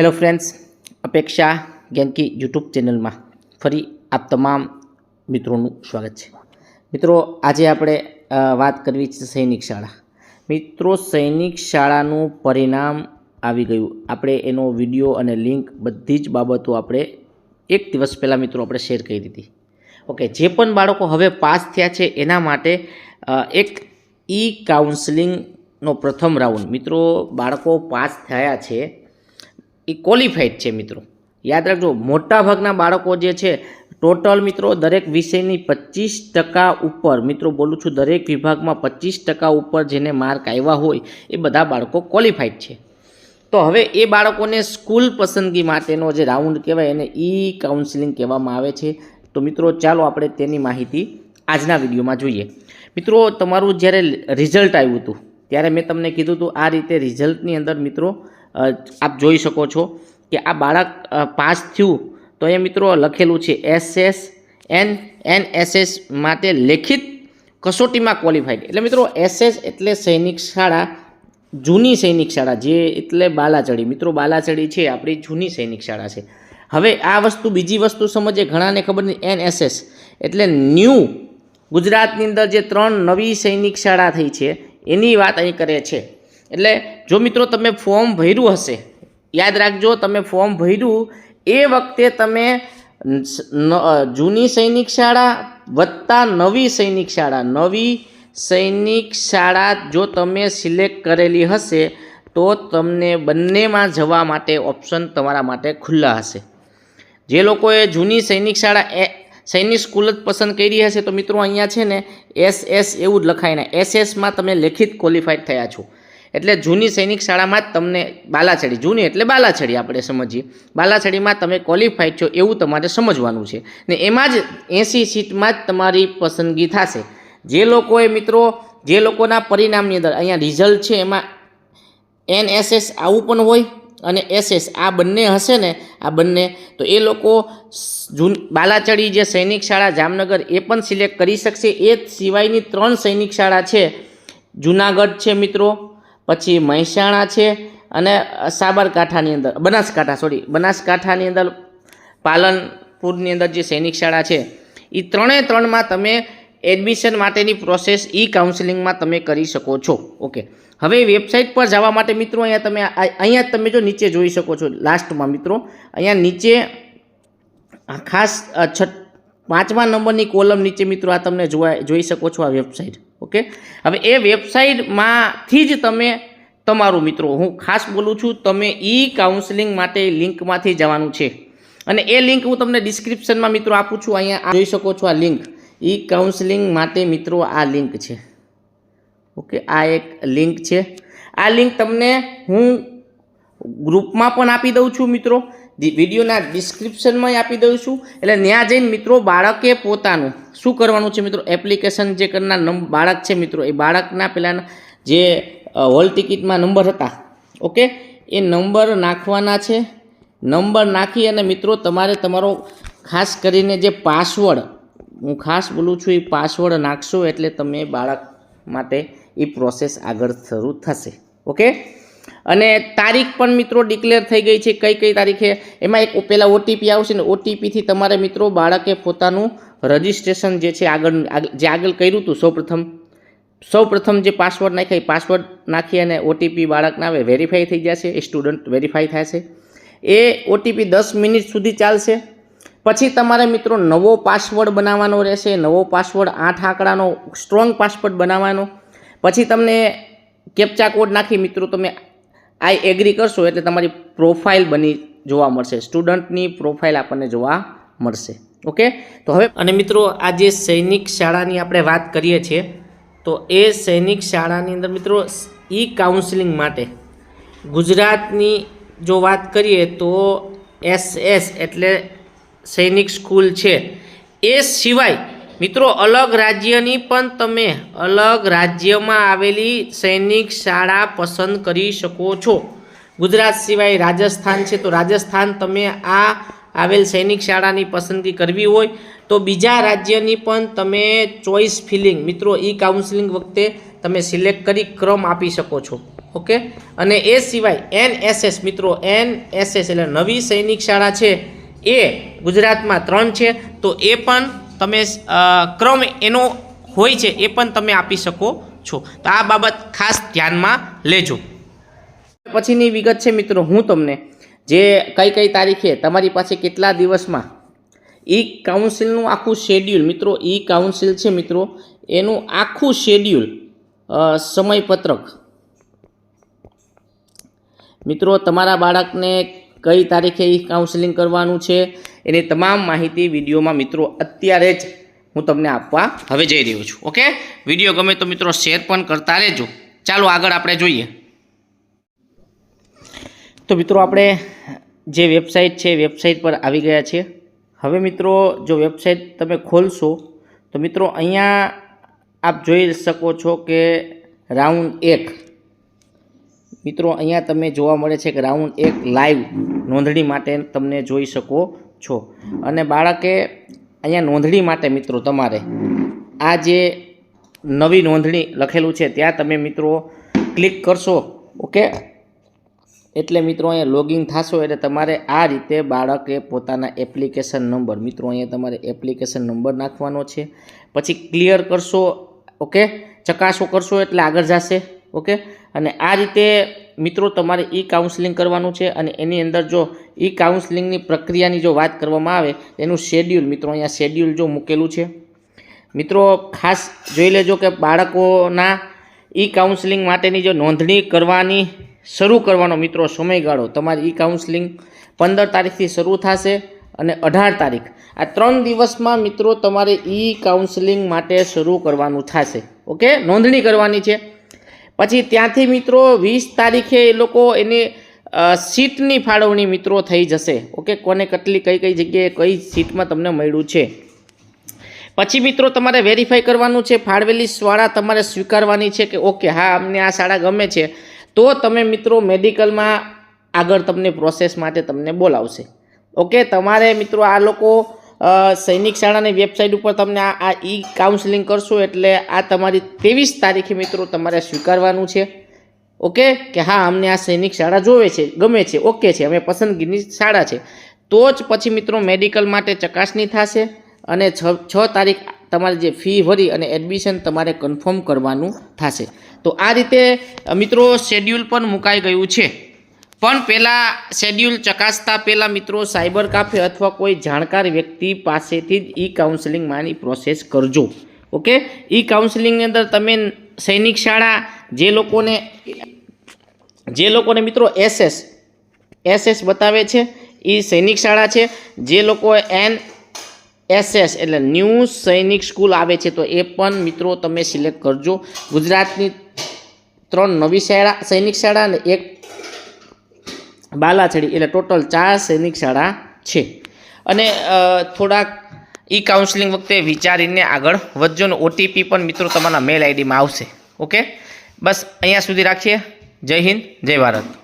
Hello friends અપેક્ષા ગેન્કી YouTube ચેનલમાં ફરી આપ તમામ મિત્રોનું સ્વાગત છે. મિત્રો, આજે આપણે વાત કરવી છે સૈનિક શાળા. મિત્રો, સૈનિક શાળાનું પરિણામ આવી ગયું. આપણે એનો વીડિયો અને લિંક બધી જ બાબતો આપણે એક દિવસ પહેલાં મિત્રો આપણે શેર કરી દીધી. ઓકે, જે પણ બાળકો હવે પાસ થયા છે એના માટે એક ઈ કાઉન્સલિંગનો પ્રથમ રાઉન્ડ. મિત્રો, બાળકો પાસ થયા છે એ ક્વોલિફાઈડ છે મિત્રો. યાદ રાખજો મોટા ભાગના બાળકો જે છે ટોટલ મિત્રો દરેક વિષયની પચીસ ટકા ઉપર, મિત્રો બોલું છું દરેક વિભાગમાં પચીસ ટકા ઉપર જેને માર્ક આવ્યા હોય, એ બધા બાળકો ક્વોલિફાઈડ છે. તો હવે એ બાળકોને સ્કૂલ પસંદગી માટેનો જે રાઉન્ડ કહેવાય, એને ઈ કાઉન્સિલિંગ કહેવામાં આવે છે. તો મિત્રો, ચાલો આપણે તેની માહિતી આજના વિડીયોમાં જોઈએ. મિત્રો, તમારું જ્યારે રિઝલ્ટ આવ્યું હતું, ત્યારે મેં તમને કીધું હતું, આ રીતે રિઝલ્ટની અંદર મિત્રો આપ જોઈ શકો છો કે આ બાળક પાસ થયું તો એ મિત્રો લખેલું છે S S N N S S માટે લેખિત કસોટીમાં ક્વોલિફાઈડ એટલે મિત્રો એસએસ એટલે સૈનિક શાળા, જૂની સૈનિક શાળા, જે એટલે બાલાચડી. મિત્રો બાલાચડી છે, આપણી જૂની સૈનિક શાળા છે. હવે આ વસ્તુ, બીજી વસ્તુ સમજે, ઘણાને ખબર નહીં, એનએસએસ એટલે ન્યૂ, ગુજરાતની અંદર જે ત્રણ નવી સૈનિક શાળા થઈ છે, એની વાત અહીં કરે છે. એટલે જો મિત્રો તમે ફોર્મ ભર્યું હશે, યાદ રાખજો તમે ફોર્મ ભર્યું, એ વખતે તમે જૂની સૈનિક શાળા વત્તા નવી સૈનિક શાળા, નવી સૈનિક શાળા જો તમે સિલેક્ટ કરેલી હશે, તો તમને બંનેમાં જવા માટે ઓપ્શન તમારા માટે ખુલ્લા હશે. જે લોકોએ જૂની સૈનિક શાળા એ, સૈનિક સ્કૂલ જ પસંદ કરી હશે, તો મિત્રો અહીંયા છે ને, એસ એસ એવું જ લખાય ને, એસ એસમાં તમે લેખિત ક્વોલિફાઈડ થયા છો. એટલે જૂની સૈનિક શાળામાં જ તમને બાલાછડી, જૂની એટલે બાલાછડી આપણે સમજીએ. બાલાછડીમાં તમે ક્વોલિફાઈડ છો એવું તમારે સમજવાનું છે. ને એમાં જ એંસી સીટમાં જ તમારી પસંદગી થશે. જે લોકોએ મિત્રો, જે લોકોના પરિણામની અંદર અહીંયા રિઝલ્ટ છે એમાં એનએસએસ આવું પણ હોય અને એસએસ આ બંને હશે ને, આ બંને, તો એ લોકો જૂન બાલાચડી જે સૈનિક શાળા જામનગર એ પણ સિલેક્ટ કરી શકશે. એ સિવાયની ત્રણ સૈનિક શાળા છે. જુનાગઢ છે મિત્રો પછી મહેસાણા છે અને સાબરકાંઠાની અંદર, બનાસકાંઠા સોરી બનાસકાંઠાની અંદર પાલનપુરની અંદર જે સૈનિક શાળા છે એ ત્રણે ત્રણમાં તમે એડમિશન માટેની પ્રોસેસ ઈ કાઉન્સિલિંગમાં તમે કરી શકો છો. ઓકે હવે વેબસાઇટ પર જવા માટે મિત્રો અહીંયા તમે અહીંયા તમે જો નીચે જોઈ શકો છો, લાસ્ટમાં મિત્રો, અહીંયા નીચે ખાસ છઠ પાંચમા નંબરની કોલમ નીચે મિત્રો આ તમને જોવા, જોઈ શકો છો આ વેબસાઇટ. ઓકે? હવે એ વેબસાઇટમાંથી જ તમે, તમારું મિત્રો, હું ખાસ બોલું છું, તમે ઈ કાઉન્સેલિંગ માટે લિંકમાંથી જવાનું છે. અને એ લિંક હું તમને ડિસ્ક્રિપ્શનમાં મિત્રો આપું છું, અહીંયા જોઈ શકો છો આ લિંક. ઈ કાઉન્સેલિંગ માટે મિત્રો આ લિંક છે. ઓકે? આ એક લિંક છે. આ લિંક તમને હું ગ્રુપમાં પણ આપી દઉં છું મિત્રો. વિડીયોના ડિસ્ક્રિપ્શનમાં આપી દઉં છું. એટલે ત્યાં જઈને મિત્રો બાળકે પોતાનું શું કરવાનું છે મિત્રો? એપ્લિકેશન જે કરનાર બાળક છે મિત્રો, એ બાળકના પેલાના જે હોલ ટિકિટમાં નંબર હતા. ઓકે એ નંબર નાખવાના છે. નંબર નાખી અને મિત્રો તમારે તમારો ખાસ કરીને જે પાસવર્ડ હું ખાસ બોલું છું એ પાસવર્ડ નાખશો એટલે તમે બાળક માટે એ પ્રોસેસ આગળ શરૂ થશે. ઓકે અને તારીખ પણ મિત્રો ડિક્લેર થઈ ગઈ છે કઈ કઈ તારીખે? એમાં એક પહેલાં ઓટીપી આવશે ને ઓટીપીથી તમારે મિત્રો બાળકે પોતાનું રજિસ્ટ્રેશન જે છે આગળ આગ- જે આગળ કર્યું હતું સૌપ્રથમ. સૌપ્રથમ જે પાસવર્ડ નાખ્યા એ પાસવર્ડ નાખી અને ઓટીપી બાળકના આવે વેરીફાઈ થઈ જશે, એ સ્ટુડન્ટ વેરીફાઈ થશે. એ ઓટીપી દસ મિનિટ સુધી ચાલશે. પછી તમારે મિત્રો નવો પાસવર્ડ બનાવવાનો રહેશે, નવો પાસવર્ડ આઠ આંકડાનો સ્ટ્રોંગ પાસવર્ડ બનાવવાનો. પછી તમને કેપ્ચા કોડ નાખી મિત્રો તમે આઈ એગ્રી કરશો, એટલે તમારી પ્રોફાઇલ બની જોવા મળશે. સ્ટુડન્ટની પ્રોફાઇલ આપણને જોવા મળશે. ઓકે તો હવે અને મિત્રો, આ જે સૈનિક શાળાની આપણે વાત કરીએ છીએ, તો એ સૈનિક શાળાની અંદર મિત્રો, ઈ કાઉન્સિલિંગ માટે ગુજરાતની જો વાત કરીએ, તો એસ એટલે સૈનિક સ્કૂલ છે. એ સિવાય મિત્રો, અલગ રાજ્યની પણ તમે અલગ રાજ્યમાં આવેલી સૈનિક શાળા પસંદ કરી શકો છો. ગુજરાત સિવાય રાજસ્થાન છે, તો રાજસ્થાન તમે આ આવેલ સૈનિક શાળાની પસંદગી કરવી હોય, તો બીજા રાજ્યની પણ તમે ચોઈસ ફિલિંગ, મિત્રો, ઈ કાઉન્સિલિંગ વખતે તમે સિલેક્ટ કરી ક્રમ આપી શકો છો. ઓકે? અને એ સિવાય એનએસએસ, મિત્રો, એનએસએસ એટલે નવી સૈનિક શાળા છે, એ ગુજરાતમાં ત્રણ છે, તો એ પણ તમે ક્રમ એનો હોય છે એ પણ તમે આપી શકો છો. તો આ બાબત ખાસ ધ્યાનમાં લેજો. પછીની વિગત છે મિત્રો, હું તમને જે કઈ કઈ તારીખે તમારી પાસે કેટલા દિવસમાં ઈ કાઉન્સિલનું આખું શેડ્યુલ, મિત્રો, ઈ કાઉન્સિલ છે મિત્રો, એનું આખું શેડ્યુલ સમયપત્રક. મિત્રો, તમારા બાળકને કઈ તારીખે એ કાઉન્સેલિંગ કરવાનું છે, એની તમામ માહિતી વિડીયોમાં મિત્રો અત્યારે જ હું તમને આપવા હવે જઈ રહ્યો છું, ઓકે? વીડિયો ગમે તો મિત્રો શેર પણ કરતા રહેજો. ચાલો આગળ આપણે જોઈએ. તો મિત્રો આપણે જે વેબસાઇટ છે વેબસાઇટ પર આવી ગયા છીએ. હવે મિત્રો જો વેબસાઇટ તમે ખોલશો, તો મિત્રો અહીંયા આપ જોઈ શકો છો કે રાઉન્ડ એક. મિત્રો, અહીંયા તમે જોવા મળે છે કે રાઉન્ડ એક લાઈવ નોંધણી માટે તમને જોઈ શકો છો. અને બાળકે અહીંયા નોંધણી માટે મિત્રો તમારે આ જે નવી નોંધણી લખેલું છે, ત્યાં તમે મિત્રો ક્લિક કરશો, ઓકે? એટલે મિત્રો અહીંયા લોગિન થશો, એટલે તમારે આ રીતે બાળકે પોતાના એપ્લિકેશન નંબર, મિત્રો અહીંયા તમારે એપ્લિકેશન નંબર નાખવાનો છે. પછી ક્લિયર કરશો, ઓકે? ચકાસો કરશો એટલે આગળ જશે. ઓકે? અને આ રીતે મિત્રો તમારે ઈ કાઉન્સલિંગ કરવાનું છે અને એની અંદર જો ઈ કાઉન્સલિંગની પ્રક્રિયાની જો વાત કરવામાં આવે, એનું શેડ્યુલ મિત્રો અહીંયા શેડ્યુલ જો મૂકેલું છે. મિત્રો ખાસ જોઈ લેજો કે બાળકોના ઈ કાઉન્સલિંગ માટેની જો નોંધણી કરવાની શરૂ કરવાનો મિત્રો સમયગાળો. તમારી ઈ કાઉન્સલિંગ પંદર તારીખથી શરૂ થશે અને અઢાર તારીખ. આ ત્રણ દિવસમાં મિત્રો તમારે ઈ કાઉન્સલિંગ માટે શરૂ કરવાનું થશે. ઓકે? નોંધણી કરવાની છે. પછી ત્યાંથી મિત્રો વીસ તારીખે એ લોકો એની સીટની ફાળવણી મિત્રો થઈ જશે. ઓકે, કોને કેટલી, કઈ કઈ જગ્યાએ કઈ સીટમાં તમને મળ્યું છે. પછી મિત્રો તમારે વેરીફાઈ કરવાનું છે, ફાળવેલી શાળા તમારે સ્વીકારવાની છે કે ઓકે, હા, અમને આ શાળા ગમે છે, તો તમે મિત્રો મેડિકલમાં આગળ તમને પ્રોસેસ માટે તમને બોલાવશે. ઓકે, તમારે મિત્રો આ લોકો સૈનિક શાળાની વેબસાઇટ ઉપર તમને આ ઈ કાઉન્સેલિંગ કરશો એટલે આ તમારી ત્રેવીસ તારીખે મિત્રો તમારે સ્વીકારવાનું છે. ઓકે? કે હા, અમને આ સૈનિક શાળા જોવે છે, ગમે છે, ઓકે છે, અમે પસંદગીની શાળા છે. તો જ પછી મિત્રો મેડિકલ માટે ચકાસણી થશે અને છ છ તારીખ તમારે જે ફી ભરી અને એડમિશન તમારે કન્ફર્મ કરવાનું થશે. તો આ રીતે મિત્રો, શેડ્યુલ પણ મુકાઈ ગયું છે. પણ પહેલાં શેડ્યુલ ચકાસતા પહેલાં મિત્રો સાયબર કાફે અથવા કોઈ જાણકાર વ્યક્તિ પાસેથી જ ઈ કાઉન્સેલિંગમાંની પ્રોસેસ કરજો. ઓકે? ઈ કાઉન્સેલિંગની અંદર તમે સૈનિક શાળા, જે લોકોને જે લોકોને મિત્રો એસએસ એસએસ બતાવે છે એ સૈનિક શાળા છે. જે લોકો એન એસએસ એટલે ન્યૂ સૈનિક સ્કૂલ આવે છે, તો એ પણ મિત્રો તમે સિલેક્ટ કરજો. ગુજરાતની ત્રણ નવી શાળા, સૈનિક શાળા અને એક બાલાછડી એટલે ટોટલ ચાર સૈનિક શાળા છે. અને થોડાક ઈ કાઉન્સેલિંગ વખતે વિચારીને આગળ વધજો ને ઓટીપી પણ મિત્રો તમારા મેલ આઈડીમાં આવશે. ઓકે બસ અહીંયા સુધી રાખીએ. જય હિન્દ, જય ભારત.